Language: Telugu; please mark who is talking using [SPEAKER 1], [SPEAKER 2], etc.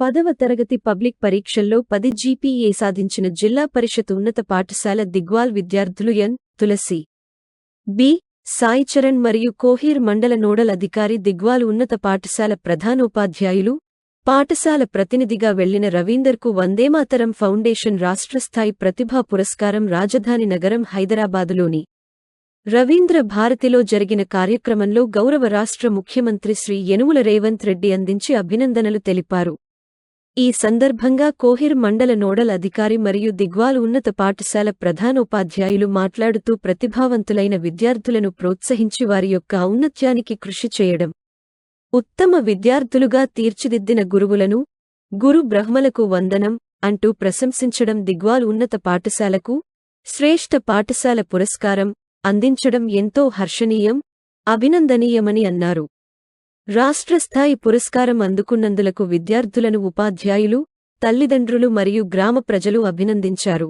[SPEAKER 1] పదవ తరగతి పబ్లిక్ పరీక్షల్లో పది జీపీఏ సాధించిన జిల్లా పరిషత్ ఉన్నత పాఠశాల దిగ్వాల్ విద్యార్థులు ఎన్. తులసి. బి. సాయిచరణ్ మరియు కోహీర్ మండల నోడల్ అధికారి దిగ్వాల్ ఉన్నత పాఠశాల ప్రధానోపాధ్యాయులు పాఠశాల ప్రతినిధిగా వెళ్ళిన రవీందర్కు వందేమాతరం ఫౌండేషన్ రాష్ట్రస్థాయి ప్రతిభా పురస్కారం రాజధాని నగరం హైదరాబాదులోని రవీంద్ర భారతిలో జరిగిన కార్యక్రమంలో గౌరవ రాష్ట్ర ముఖ్యమంత్రి శ్రీ యనుముల రేవంత్ రెడ్డి అందించి అభినందనలు తెలిపారు. ఈ సందర్భంగా కోహిర్ మండల నోడల్ అధికారి మరియు దిగ్వాల్ ఉన్నత పాఠశాల ప్రధానోపాధ్యాయులు మాట్లాడుతూ ప్రతిభావంతులైన విద్యార్థులను ప్రోత్సహించి వారి యొక్క ఔన్నత్యానికి కృషి చేయడం. ఉత్తమ విద్యార్థులుగా తీర్చిదిద్దిన గురువులను గురు బ్రహ్మలకు వందనం అంటూ ప్రశంసించడం దిగ్వాల్ ఉన్నత పాఠశాలకు శ్రేష్ఠ పాఠశాల పురస్కారం అందించడం ఎంతో హర్షణీయం అభినందనీయమని అన్నారు. రాష్ట్రస్థాయి పురస్కారం అందుకున్నందులకు విద్యార్థులను ఉపాధ్యాయులు తల్లిదండ్రులు మరియు గ్రామ ప్రజలు అభినందించారు.